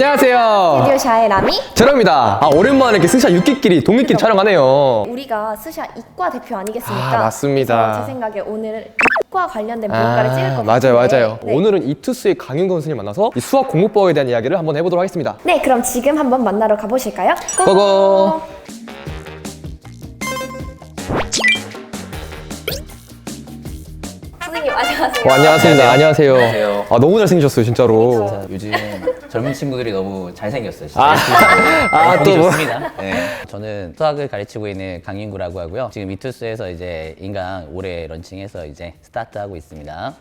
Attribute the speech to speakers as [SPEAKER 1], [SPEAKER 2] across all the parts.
[SPEAKER 1] 안녕하세요.
[SPEAKER 2] 스튜디오샤의 라미
[SPEAKER 1] 제로입니다. 아, 오랜만에 이렇게 스샤 6기끼리 동기끼리 촬영하네요.
[SPEAKER 2] 우리가 스샤 이과 대표 아니겠습니까?
[SPEAKER 1] 아, 맞습니다.
[SPEAKER 2] 그래서 제 생각에 오늘 이과 관련된 뭔가를 찍을 것
[SPEAKER 1] 맞아요,
[SPEAKER 2] 같은데
[SPEAKER 1] 맞아요.
[SPEAKER 2] 네.
[SPEAKER 1] 오늘은 이투스의 강윤건 선생님 만나서 이 수학 공부법에 대한 이야기를 한번 해보도록 하겠습니다.
[SPEAKER 2] 네 그럼 지금 한번 만나러 가보실까요?
[SPEAKER 1] 고고.
[SPEAKER 2] 선생님 안녕하세요
[SPEAKER 1] 어, 안녕하십니다. 안녕하세요.
[SPEAKER 3] 안녕하세요.
[SPEAKER 1] 아, 너무 잘생기셨어요, 진짜로.
[SPEAKER 3] 자, 요즘 젊은 친구들이 너무 잘생겼어요. 진짜.
[SPEAKER 1] 아, 아,
[SPEAKER 3] 보기
[SPEAKER 1] 또 뭐.
[SPEAKER 3] 좋습니다. 네. 저는 수학을 가르치고 있는 강인구라고 하고요. 지금 이투스에서 이제 인강 올해 런칭해서 이제 스타트하고 있습니다.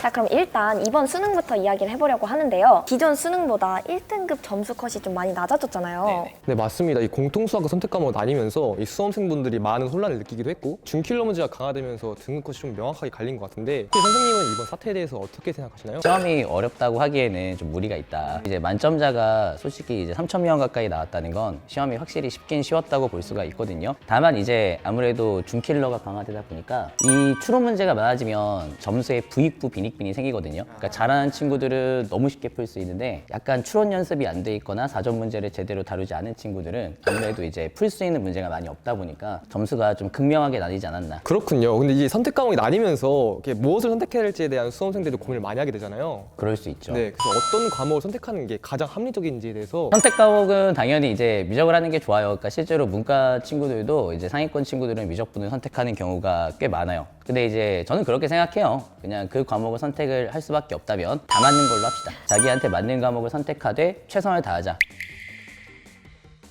[SPEAKER 2] 자 그럼 일단 이번 수능부터 이야기를 해보려고 하는데요 기존 수능보다 1등급 점수 컷이 좀 많이 낮아졌잖아요
[SPEAKER 3] 네네.
[SPEAKER 1] 네, 맞습니다. 이 공통수학과 선택 과목 나뉘면서 이 수험생분들이 많은 혼란을 느끼기도 했고 준킬러 문제가 강화되면서 등급 컷이 좀 명확하게 갈린 것 같은데 혹시 선생님은 이번 사태에 대해서 어떻게 생각하시나요?
[SPEAKER 3] 시험이 어렵다고 하기에는 좀 무리가 있다. 이제 만점자가 솔직히 이제 3천 명 가까이 나왔다는 건 시험이 확실히 쉽긴 쉬웠다고 볼 수가 있거든요. 다만 이제 아무래도 준킬러가 강화되다 보니까 이 추론 문제가 많아지면 점수에 부익부 빈익빈이 생기거든요. 그러니까 잘하는 친구들은 너무 쉽게 풀 수 있는데 약간 추론 연습이 안 돼 있거나 사전 문제를 제대로 다루지 않은 친구들은 아무래도 이제 풀 수 있는 문제가 많이 없다 보니까 점수가 좀 극명하게 나뉘지 않았나.
[SPEAKER 1] 그렇군요. 근데 이제 선택 과목이 나뉘면서 이렇게 무엇을 선택해야 할지에 대한 수험생들이 고민을 많이 하게 되잖아요.
[SPEAKER 3] 그럴 수 있죠.
[SPEAKER 1] 네, 그래서 어떤 과목을 선택하는 게 가장 합리적인지에 대해서
[SPEAKER 3] 선택 과목은 당연히 이제 미적을 하는 게 좋아요. 그러니까 실제로 문과 친구들도 이제 상위권 친구들은 미적분을 선택하는 경우가 꽤 많아요. 근데 이제 저는 그렇게 생각해요. 그냥 그 과목을 선택을 할 수밖에 없다면 다 맞는 걸로 합시다. 자기한테 맞는 과목을 선택하되 최선을 다하자.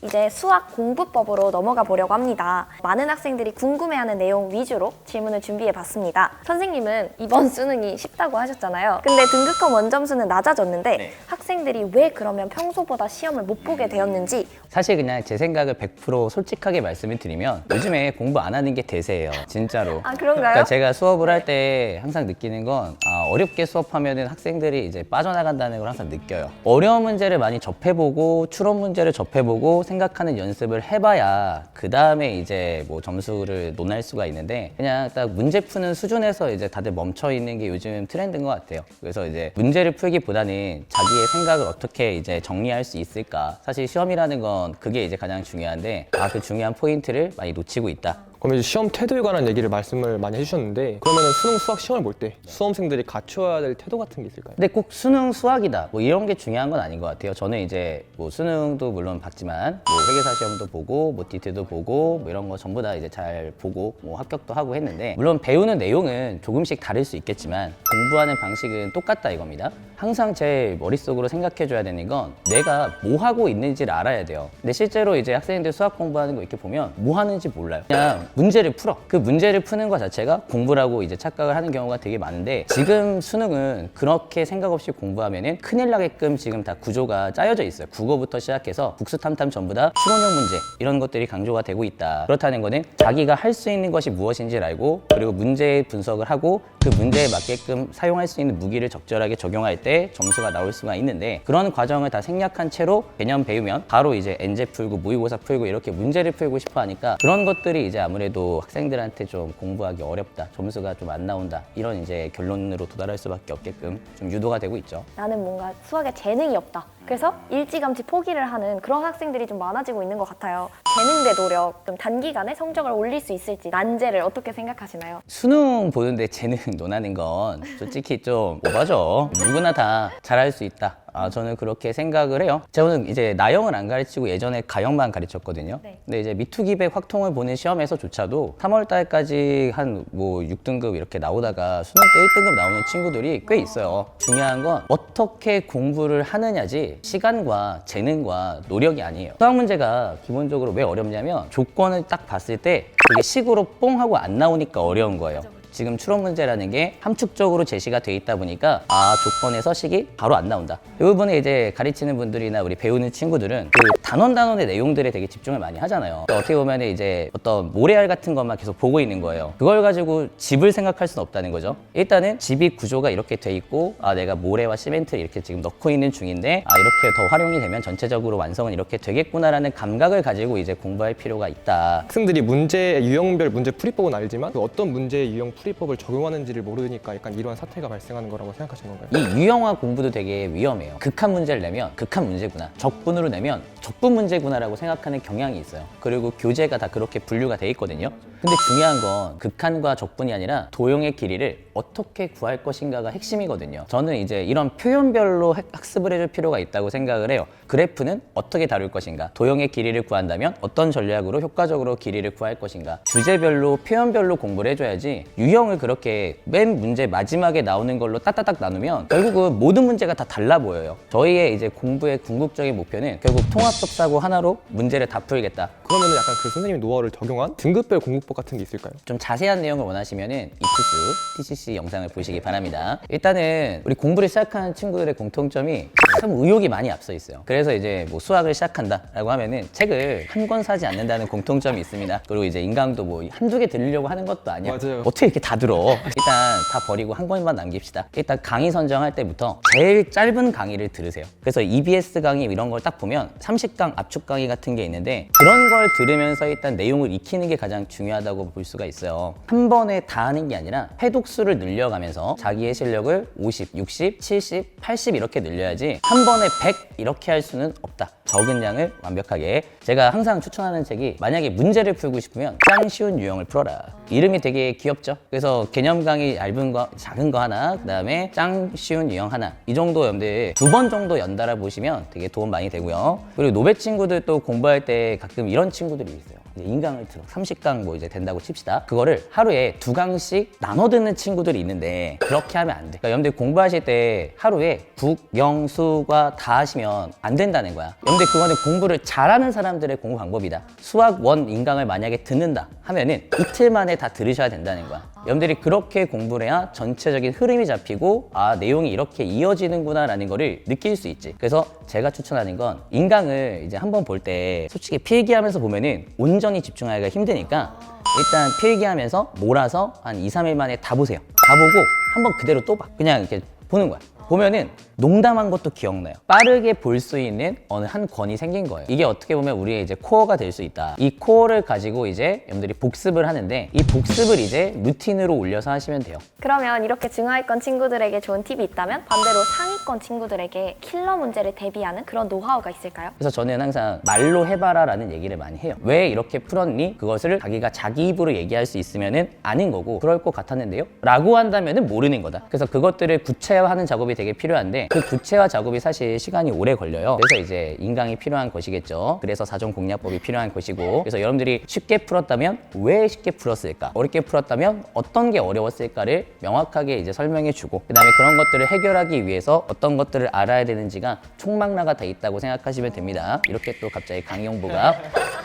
[SPEAKER 2] 이제 수학 공부법으로 넘어가 보려고 합니다. 많은 학생들이 궁금해하는 내용 위주로 질문을 준비해 봤습니다. 선생님은 이번 수능이 쉽다고 하셨잖아요. 근데 등급컷 원점수는 낮아졌는데
[SPEAKER 3] 네.
[SPEAKER 2] 학생들이 왜 그러면 평소보다 시험을 못 보게 되었는지
[SPEAKER 3] 사실 그냥 제 생각을 100% 솔직하게 말씀을 드리면 요즘에 공부 안 하는 게 대세예요. 진짜로.
[SPEAKER 2] 아, 그런가요?
[SPEAKER 3] 그러니까 제가 수업을 할 때 항상 느끼는 건 아, 어렵게 수업하면은 학생들이 이제 빠져나간다는 걸 항상 느껴요. 어려운 문제를 많이 접해보고 추론 문제를 접해보고 생각하는 연습을 해봐야 그 다음에 이제 뭐 점수를 논할 수가 있는데 그냥 딱 문제 푸는 수준에서 이제 다들 멈춰 있는 게 요즘 트렌드인 것 같아요. 그래서 이제 문제를 풀기보다는 자기의 생각을 어떻게 이제 정리할 수 있을까. 사실 시험이라는 건 그게 이제 가장 중요한데 아 그 중요한 포인트를 많이 놓치고 있다.
[SPEAKER 1] 그럼 이제 시험 태도에 관한 얘기를 말씀을 많이 해주셨는데 그러면 수능 수학 시험을 볼 때 수험생들이 갖춰야 될 태도 같은 게 있을까요?
[SPEAKER 3] 근데 꼭 수능 수학이다 뭐 이런 게 중요한 건 아닌 것 같아요. 저는 이제 뭐 수능도 물론 봤지만 뭐 회계사 시험도 보고 뭐 디테도 보고 뭐 이런 거 전부 다 이제 잘 보고 뭐 합격도 하고 했는데 물론 배우는 내용은 조금씩 다를 수 있겠지만 공부하는 방식은 똑같다 이겁니다. 항상 제 머릿속으로 생각해 줘야 되는 건 내가 뭐 하고 있는지를 알아야 돼요. 근데 실제로 이제 학생들 수학 공부하는 거 이렇게 보면 뭐 하는지 몰라요. 그냥 문제를 풀어. 그 문제를 푸는 것 자체가 공부라고 이제 착각을 하는 경우가 되게 많은데 지금 수능은 그렇게 생각 없이 공부하면은 큰일 나게끔 지금 다 구조가 짜여져 있어요. 국어부터 시작해서 국수탐탐 전부 다 추론형 문제 이런 것들이 강조가 되고 있다. 그렇다는 거는 자기가 할 수 있는 것이 무엇인지를 알고 그리고 문제 분석을 하고 그 문제에 맞게끔 사용할 수 있는 무기를 적절하게 적용할 때 점수가 나올 수가 있는데 그런 과정을 다 생략한 채로 개념 배우면 바로 이제 엔제 풀고 모의고사 풀고 이렇게 문제를 풀고 싶어 하니까 그런 것들이 이제 아무래도 학생들한테 좀 공부하기 어렵다 점수가 좀 안 나온다 이런 이제 결론으로 도달할 수밖에 없게끔 좀 유도가 되고 있죠.
[SPEAKER 2] 나는 뭔가 수학에 재능이 없다. 그래서 일찌감치 포기를 하는 그런 학생들이 좀 많아지고 있는 것 같아요. 재능 대 노력, 좀 단기간에 성적을 올릴 수 있을지 난제를 어떻게 생각하시나요?
[SPEAKER 3] 수능 보는데 재능 논하는 건 솔직히 좀 오바죠. 누구나 다 잘할 수 있다. 아, 저는 그렇게 생각을 해요. 저는 이제 나영을 안 가르치고 예전에 가영만 가르쳤거든요.
[SPEAKER 2] 네.
[SPEAKER 3] 근데 이제 미투기백 확통을 보는 시험에서조차도 3월 달까지 한 뭐 6등급 이렇게 나오다가 수능 때 1등급 나오는 친구들이 꽤 있어요. 중요한 건 어떻게 공부를 하느냐지 시간과 재능과 노력이 아니에요. 수학 문제가 기본적으로 왜 어렵냐면 조건을 딱 봤을 때 그게 식으로 뽕 하고 안 나오니까 어려운 거예요. 지금 추론 문제라는 게 함축적으로 제시가 돼 있다 보니까 아 조건에서 식이 바로 안 나온다. 이 부분에 이제 가르치는 분들이나 우리 배우는 친구들은 그 단원 단원의 내용들에 되게 집중을 많이 하잖아요. 그러니까 어떻게 보면 이제 어떤 모래알 같은 것만 계속 보고 있는 거예요. 그걸 가지고 집을 생각할 수는 없다는 거죠. 일단은 집이 구조가 이렇게 돼 있고 아 내가 모래와 시멘트를 이렇게 지금 넣고 있는 중인데 아 이렇게 더 활용이 되면 전체적으로 완성은 이렇게 되겠구나라는 감각을 가지고 이제 공부할 필요가 있다.
[SPEAKER 1] 학생들이 문제 유형별 문제 풀이법은 알지만 그 어떤 문제의 유형 풀이 추리법을 적용하는지를 모르니까 약간 이러한 사태가 발생하는 거라고 생각하시는 건가요?
[SPEAKER 3] 이 유형화 공부도 되게 위험해요. 극한 문제를 내면 극한 문제구나. 적분으로 내면 적분 문제구나라고 생각하는 경향이 있어요. 그리고 교재가 다 그렇게 분류가 돼 있거든요. 근데 중요한 건 극한과 적분이 아니라 도형의 길이를 어떻게 구할 것인가가 핵심이거든요. 저는 이제 이런 표현별로 학- 학습을 해줄 필요가 있다고 생각을 해요. 그래프는 어떻게 다룰 것인가? 도형의 길이를 구한다면 어떤 전략으로 효과적으로 길이를 구할 것인가? 주제별로 표현별로 공부를 해줘야지 유형을 그렇게 맨 문제 마지막에 나오는 걸로 따따닥 나누면 결국은 모든 문제가 다 달라 보여요. 저희의 이제 공부의 궁극적인 목표는 결국 통합적 사고 하나로 문제를 다 풀겠다.
[SPEAKER 1] 그러면 약간 그 선생님 노하우를 적용한 등급별 공부법 같은 게 있을까요?
[SPEAKER 3] 좀 자세한 내용을 원하시면은 이투스 TCC 영상을 보시기 바랍니다. 일단은 우리 공부를 시작하는 친구들의 공통점이 참 의욕이 많이 앞서 있어요. 그래서 이제 뭐 수학을 시작한다라고 하면은 책을 한 권 사지 않는다는 공통점이 있습니다. 그리고 이제 인강도 뭐 한두 개 들으려고 하는 것도 아니야.
[SPEAKER 1] 맞아요.
[SPEAKER 3] 어떻게 이렇게 다 들어? 일단 다 버리고 한 권만 남깁시다. 일단 강의 선정할 때부터 제일 짧은 강의를 들으세요. 그래서 EBS 강의 이런 걸 딱 보면 30강 압축 강의 같은 게 있는데 그런 걸 들으면서 일단 내용을 익히는 게 가장 중요하다고 볼 수가 있어요. 한 번에 다 하는 게 아니라 회독수를 늘려가면서 자기의 실력을 50, 60, 70, 80 이렇게 늘려야지 한 번에 100 이렇게 할 수는 없다. 적은 양을 완벽하게. 제가 항상 추천하는 책이 만약에 문제를 풀고 싶으면 짱 쉬운 유형을 풀어라. 이름이 되게 귀엽죠? 그래서 개념 강의 얇은 거, 작은 거 하나, 그 다음에 짱 쉬운 유형 하나. 이 정도 연대 두번 정도 연달아 보시면 되게 도움 많이 되고요. 그리고 노베 친구들 또 공부할 때 가끔 이런 친구들이 있어요. 인강을 들어 30강 뭐 이제 된다고 칩시다. 그거를 하루에 두 강씩 나눠 듣는 친구들이 있는데 그렇게 하면 안 돼. 그러니까 여러분들 공부하실 때 하루에 국, 영, 수과 다 하시면 안 된다는 거야. 여러분들 그거는 공부를 잘하는 사람들의 공부 방법이다. 수학 원 인강을 만약에 듣는다 하면은 이틀 만에 다 들으셔야 된다는 거야. 여러분들이 그렇게 공부를 해야 전체적인 흐름이 잡히고 아 내용이 이렇게 이어지는구나 라는 거를 느낄 수 있지. 그래서 제가 추천하는 건 인강을 이제 한번 볼 때 솔직히 필기하면서 보면은 온전히 집중하기가 힘드니까 일단 필기하면서 몰아서 한 2, 3일 만에 다 보세요. 다 보고 한번 그대로 또 봐. 그냥 이렇게 보는 거야. 보면은 농담한 것도 기억나요. 빠르게 볼 수 있는 어느 한 권이 생긴 거예요. 이게 어떻게 보면 우리의 이제 코어가 될 수 있다. 이 코어를 가지고 이제 여러분들이 복습을 하는데 이 복습을 이제 루틴으로 올려서 하시면 돼요.
[SPEAKER 2] 그러면 이렇게 중하위권 친구들에게 좋은 팁이 있다면 반대로 상위권 친구들에게 킬러 문제를 대비하는 그런 노하우가 있을까요?
[SPEAKER 3] 그래서 저는 항상 말로 해봐라 라는 얘기를 많이 해요. 왜 이렇게 풀었니? 그것을 자기가 자기 입으로 얘기할 수 있으면은 아는 거고 그럴 것 같았는데요? 라고 한다면은 모르는 거다. 그래서 그것들을 구체화하는 작업이 되게 필요한데 그 구체화 작업이 사실 시간이 오래 걸려요. 그래서 이제 인강이 필요한 것이겠죠. 그래서 사전 공략법이 필요한 것이고 그래서 여러분들이 쉽게 풀었다면 왜 쉽게 풀었을까? 어렵게 풀었다면 어떤 게 어려웠을까를 명확하게 이제 설명해 주고 그다음에 그런 것들을 해결하기 위해서 어떤 것들을 알아야 되는지가 총망라가 돼 있다고 생각하시면 됩니다. 이렇게 또 갑자기 홍보가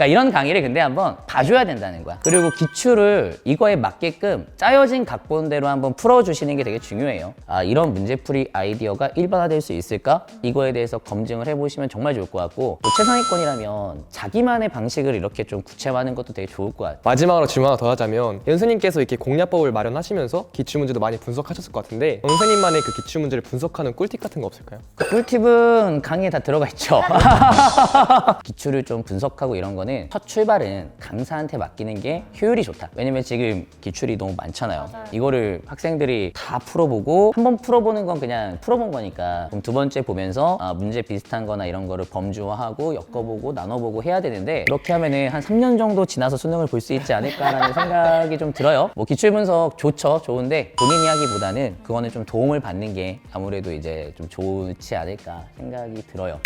[SPEAKER 3] 그러니까 이런 강의를 근데 한번 봐줘야 된다는 거야. 그리고 기출을 이거에 맞게끔 짜여진 각본대로 한번 풀어주시는 게 되게 중요해요. 아 이런 문제풀이 아 이디어가 일반화될 수 있을까? 이거에 대해서 검증을 해보시면 정말 좋을 것 같고 또 최상위권이라면 자기만의 방식을 이렇게 좀 구체화하는 것도 되게 좋을 것 같아요.
[SPEAKER 1] 마지막으로 질문 하나 더 하자면 연수님께서 이렇게 공략법을 마련하시면서 기출 문제도 많이 분석하셨을 것 같은데 선생님만의 그 기출 문제를 분석하는 꿀팁 같은 거 없을까요?
[SPEAKER 3] 그 꿀팁은 강의에 다 들어가 있죠. 기출을 좀 분석하고 이런 거는 첫 출발은 강사한테 맡기는 게 효율이 좋다. 왜냐면 지금 기출이 너무 많잖아요. 이거를 학생들이 다 풀어보고 한 번 풀어보는 건 그냥 풀어본 거니까 그럼 두 번째 보면서 아, 문제 비슷한 거나 이런 거를 범주화하고 엮어보고 나눠보고 해야 되는데 그렇게 하면은 한 3년 정도 지나서 수능을 볼 수 있지 않을까라는 생각이 좀 들어요. 뭐 기출 분석 좋죠. 좋은데 본인이 하기보다는 그거는 좀 도움을 받는 게 아무래도 이제 좀 좋지 않을까 생각이 들어요.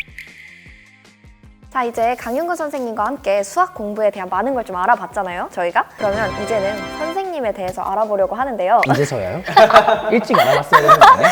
[SPEAKER 2] 자 이제 강윤건 선생님과 함께 수학 공부에 대한 많은 걸 좀 알아봤잖아요 저희가 그러면 이제는 선생님에 대해서 알아보려고 하는데요
[SPEAKER 3] 이제서야요? 일찍 알아봤어야 되는 거 아니야?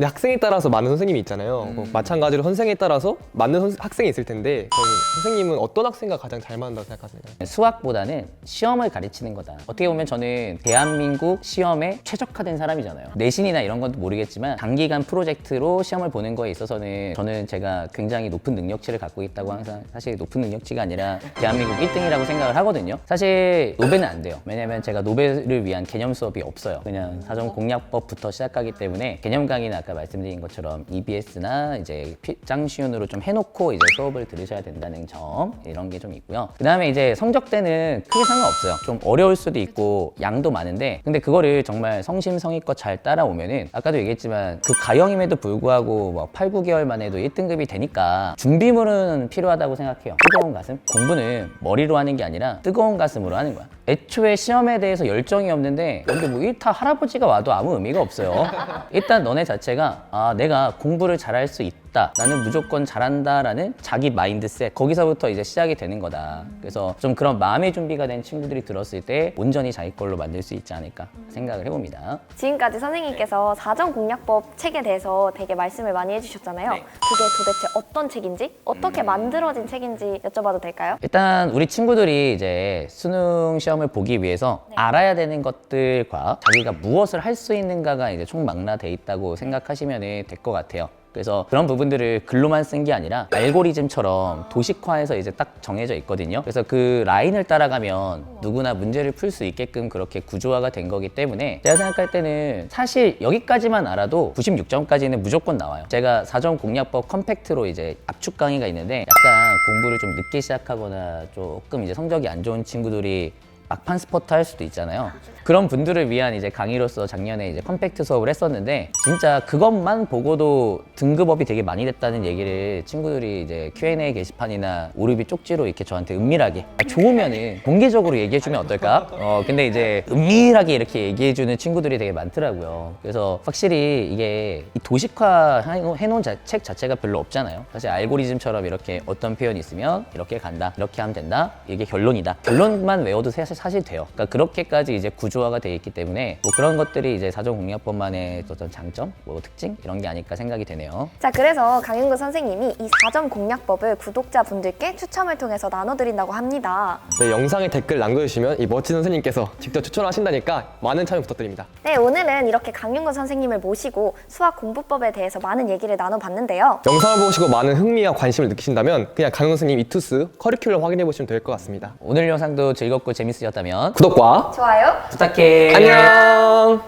[SPEAKER 1] 근데 학생에 따라서 많은 선생님이 있잖아요. 뭐 마찬가지로 선생에 따라서 맞는 선- 학생이 있을 텐데 그럼 선생님은 어떤 학생과 가장 잘 맞는다고 생각하세요?
[SPEAKER 3] 수학보다는 시험을 가르치는 거다. 어떻게 보면 저는 대한민국 시험에 최적화된 사람이잖아요. 내신이나 이런 건 모르겠지만 단기간 프로젝트로 시험을 보는 거에 있어서는 저는 제가 굉장히 높은 능력치를 갖고 있다고 항상 사실 높은 능력치가 아니라 대한민국 1등이라고 생각을 하거든요. 사실 노베는 안 돼요. 왜냐면 제가 노베를 위한 개념 수업이 없어요. 그냥 사전 공략법부터 시작하기 때문에 개념 강의는 아까 아까 말씀드린 것처럼 EBS나 이제 피- 짱시윤으로 좀 해놓고 이제 수업을 들으셔야 된다는 점 이런 게 좀 있고요. 그 다음에 이제 성적 때는 크게 상관없어요. 좀 어려울 수도 있고 양도 많은데 근데 그거를 정말 성심성의껏 잘 따라오면은 아까도 얘기했지만 그 가형임에도 불구하고 뭐 8, 9개월 만에도 1등급이 되니까 준비물은 필요하다고 생각해요. 뜨거운 가슴? 공부는 머리로 하는 게 아니라 뜨거운 가슴으로 하는 거야. 애초에 시험에 대해서 열정이 없는데 근데 뭐 일타 할아버지가 와도 아무 의미가 없어요. 일단 너네 자체가 아 내가 공부를 잘할 수 있다. 나는 무조건 잘한다라는 자기 마인드셋 거기서부터 이제 시작이 되는 거다. 그래서 좀 그런 마음의 준비가 된 친구들이 들었을 때 온전히 자기 걸로 만들 수 있지 않을까 생각을 해봅니다.
[SPEAKER 2] 지금까지 선생님께서 사전 공략법 책에 대해서 되게 말씀을 많이 해주셨잖아요.
[SPEAKER 3] 네.
[SPEAKER 2] 그게 도대체 어떤 책인지, 어떻게 만들어진 책인지 여쭤봐도 될까요?
[SPEAKER 3] 일단 우리 친구들이 이제 수능 시험을 보기 위해서 알아야 되는 것들과 자기가 무엇을 할 수 있는가가 이제 총망라돼 있다고 생각하시면 될 것 같아요. 그래서 그런 부분들을 글로만 쓴 게 아니라 알고리즘처럼 도식화해서 이제 딱 정해져 있거든요. 그래서 그 라인을 따라가면 누구나 문제를 풀 수 있게끔 그렇게 구조화가 된 거기 때문에 제가 생각할 때는 사실 여기까지만 알아도 96점까지는 무조건 나와요. 제가 사전 공략법 컴팩트로 이제 압축 강의가 있는데 약간 공부를 좀 늦게 시작하거나 조금 이제 성적이 안 좋은 친구들이 막판 스포트 할 수도 있잖아요. 그런 분들을 위한 이제 강의로서 작년에 이제 컴팩트 수업을 했었는데 진짜 그것만 보고도 등급업이 되게 많이 됐다는 얘기를 친구들이 이제 Q&A 게시판이나 오르비 쪽지로 이렇게 저한테 은밀하게 아, 좋으면은 공개적으로 얘기해주면 어떨까? 어 근데 이제 은밀하게 이렇게 얘기해주는 친구들이 되게 많더라고요. 그래서 확실히 이게 이 도식화 해놓- 해놓은 자- 책 자체가 별로 없잖아요. 사실 알고리즘처럼 이렇게 어떤 표현이 있으면 이렇게 간다, 이렇게 하면 된다, 이게 결론이다. 결론만 외워도 사실, 사실 돼요. 그러니까 그렇게까지 이제 구조화가 돼 있기 때문에 뭐 그런 것들이 이제 사전 공략법만의 어떤 장점, 뭐 특징 이런 게 아닐까 생각이 되네요.
[SPEAKER 2] 자, 그래서 강윤구 선생님이 이 사전 공략법을 구독자분들께 추첨을 통해서 나눠드린다고 합니다.
[SPEAKER 1] 네, 영상에 댓글 남겨주시면 이 멋진 선생님께서 직접 추천하신다니까 많은 참여 부탁드립니다.
[SPEAKER 2] 네, 오늘은 이렇게 강윤구 선생님을 모시고 수학 공부법에 대해서 많은 얘기를 나눠봤는데요.
[SPEAKER 1] 영상을 보시고 많은 흥미와 관심을 느끼신다면 그냥 강현 선생님 이투스 커리큘럼 확인해 보시면 될 것 같습니다.
[SPEAKER 3] 오늘 영상도 즐겁고 재밌으셨 다면
[SPEAKER 1] 구독과
[SPEAKER 2] 좋아요.
[SPEAKER 3] 부탁해.
[SPEAKER 1] 안녕.